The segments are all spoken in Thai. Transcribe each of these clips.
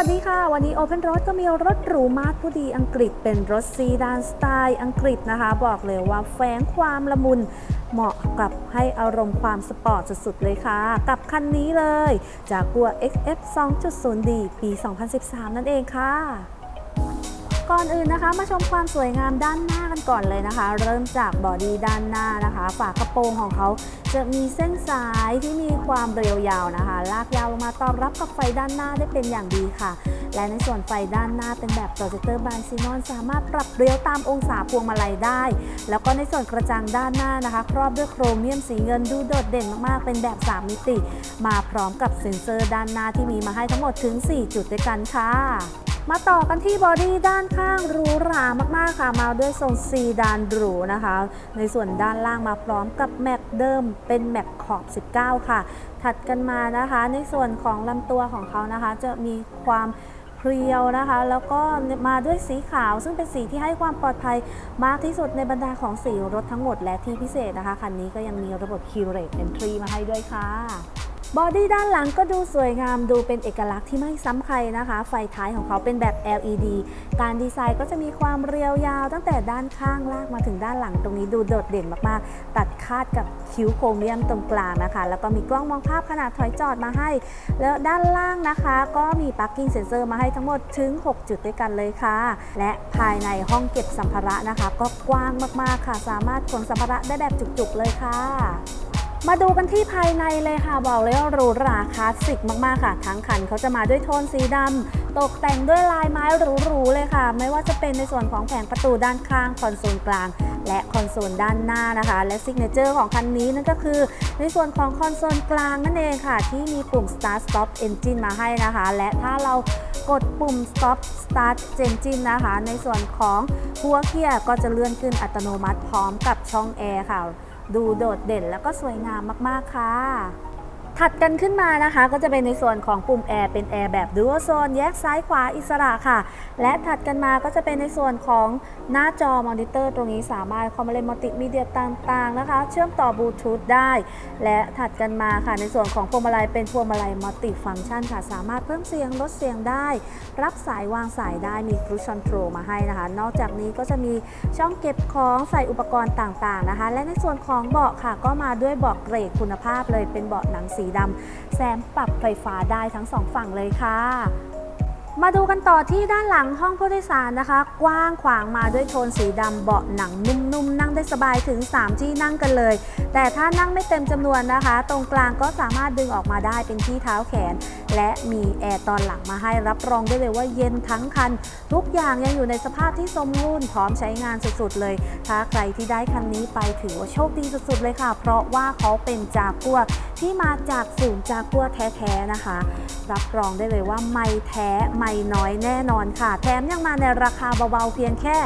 วัสดีค่ะ วันนี้ Open Road ก็มีรถหรูมาร์ทผู้ดีอังกฤษเป็นรถซีดานสไตล์อังกฤษนะคะ บอกเลยว่าแฝงความละมุนเหมาะกับให้อารมณ์ความสปอร์ตสุดๆเลยค่ะ กับคันนี้เลยจากกัว XF 2.0D ปี 2013 นั่นเองค่ะ ก่อนอื่นนะคะมาชมความสวยงามด้านหน้ากันก่อนเลยนะคะ เริ่มจากบอดี้ด้านหน้านะคะ ฝากระโปรงของเขาจะมีเส้นสายที่มีความเรียวยาวนะคะ ลากยาวลงมาตอบรับกับไฟด้านหน้าได้เป็นอย่างดีค่ะ และในส่วนไฟด้านหน้าเป็นแบบโปรเจคเตอร์บายซีนอนสามารถปรับเรียวตามองศาพวงมาลัยได้ แล้วก็ในส่วนกระจังด้านหน้านะคะ ครอบด้วยโครเมียมสีเงินดูโดดเด่นมากๆ เป็นแบบ 3 มิติ มาพร้อมกับเซ็นเซอร์ด้านหน้าที่มีมาให้ทั้งหมดถึง 4 จุดด้วยกันค่ะ มาต่อกันที่บอดี้ด้านข้างหรูหรามากๆค่ะ มาด้วยทรงซีดานหรูนะคะ ในส่วนด้านล่างมาพร้อมกับแม็กเดิมเป็นแม็กขอบ 19 ค่ะ ถัดกันมานะคะ ในส่วนของลำตัวของเขานะคะ จะมีความเพรียวนะคะ แล้วก็มาด้วยสีขาวซึ่งเป็นสีที่ให้ความปลอดภัยมากที่สุดในบรรดาของสีรถทั้งหมดและที่พิเศษนะคะคันนี้ก็ยังมีระบบ Key Rate Entry มาให้ด้วยค่ะ บอดี้ด้านหลังก็ดูสวยงามดูเป็นเอกลักษณ์ที่ไม่ซ้ำใครนะคะ ไฟท้ายของเขาเป็นแบบ LED การดีไซน์ก็จะมีความเรียวยาว ตั้งแต่ด้านข้างลากมาถึงด้านหลังตรงนี้ดูโดดเด่นมากๆ ตัดคาดกับคิ้วโครเมียมตรงกลางนะคะ แล้วก็มีกล้องมองภาพขนาดถอยจอดมาให้ แล้วด้านล่างนะคะ ก็มี parking sensor มาให้ทั้งหมดถึง 6 จุดด้วยกันเลยค่ะ และภายในห้องเก็บสัมภาระนะคะ ก็กว้างมากๆค่ะ สามารถขนสัมภาระได้แบบจุกๆเลยค่ะ มาดูกันที่ภายในเลยค่ะ บอกเลยว่าหรูหราคลาสสิกมากๆค่ะ ทั้งคันเขาจะมาด้วยโทนสีดำตกแต่งด้วยลายไม้หรูๆเลยค่ะ ไม่ว่าจะเป็นในส่วนของแผงประตูด้านข้างคอนโซลกลาง และคอนโซลด้านหน้านะคะ และซิกเนเจอร์ของคันนี้นั่นก็คือ ในส่วนของคอนโซลกลางนั่นเองค่ะ ที่มีปุ่ม start stop engine มาให้นะคะ และถ้าเรากดปุ่ม stop start engine นะคะ ในส่วนของหัวเกียร์ก็จะเลื่อนขึ้นอัตโนมัติพร้อมกับช่องแอร์ค่ะ ดูโดดเด่นแล้วก็สวยงามมากๆค่ะ ถัดกันขึ้นมานะคะก็จะเป็นในส่วนของปุ่มแอร์เป็นแอร์แบบดู a l โซนแยกซ้ายขวาอิสระค่ะ และถัดกันมาก็จะเป็นในส่วนของหน้าจอมอนิเตอร์ตรงนี้สามารถคอมเมานด์มัลติมีเดียต่างๆนะคะ เชื่อมต่อบลูทูธได้ และถัดกันมาค่ะในส่วนของพวงมาลัยเป็นพวงมาลัยมัลติฟังก์ชันค่ะ สามารถเพิ่มเสียงลดเสียงได้ รับสายวางสายได้มีครูชอนโทรมาให้นะคะ นอกจากนี้ก็จะมีช่องเก็บของใส่อุปกรณ์ต่างๆนะคะ และในส่วนของเบาะค่ะ ก็มาด้วยเบาะเกรดคุณภาพเลยเป็นเบาะหนังสีดำแซมปรับไฟฟ้าได้ทั้งสองฝั่งเลยค่ะมาดูกันต่อที่ด้านหลังห้องผู้โดยสารนะคะ กว้างขวางมาด้วยโทนสีดำเบาะหนังนุ่มๆ นั่งได้สบายถึง 3 ที่นั่งกันเลย แต่ถ้านั่งไม่เต็มจำนวนนะคะ ตรงกลางก็สามารถดึงออกมาได้เป็นที่เท้าแขน และมีแอร์ตอนหลังมาให้รับรองได้เลยว่าเย็นทั้งคัน ทุกอย่างยังอยู่ในสภาพที่สมบูรณ์พร้อมใช้งานสุดๆเลย ถ้าใครที่ได้คันนี้ไปถือว่าโชคดีสุดๆเลยค่ะ เพราะว่าเขาเป็นจากัว ที่มาจากศูนย์จากัวแท้ๆนะคะ รับรองได้เลยว่าไม่แท้ไม่น้อยแน่นอนค่ะ แถมยังมาในราคาเบาๆเพียงแค่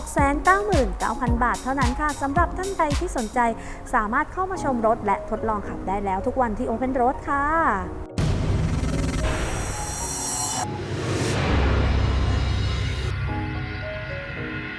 699,000 บาทเท่านั้นค่ะสำหรับท่านใดที่สนใจสามารถเข้ามาชมรถและทดลองขับได้แล้วทุกวันที่ Open Road ค่ะ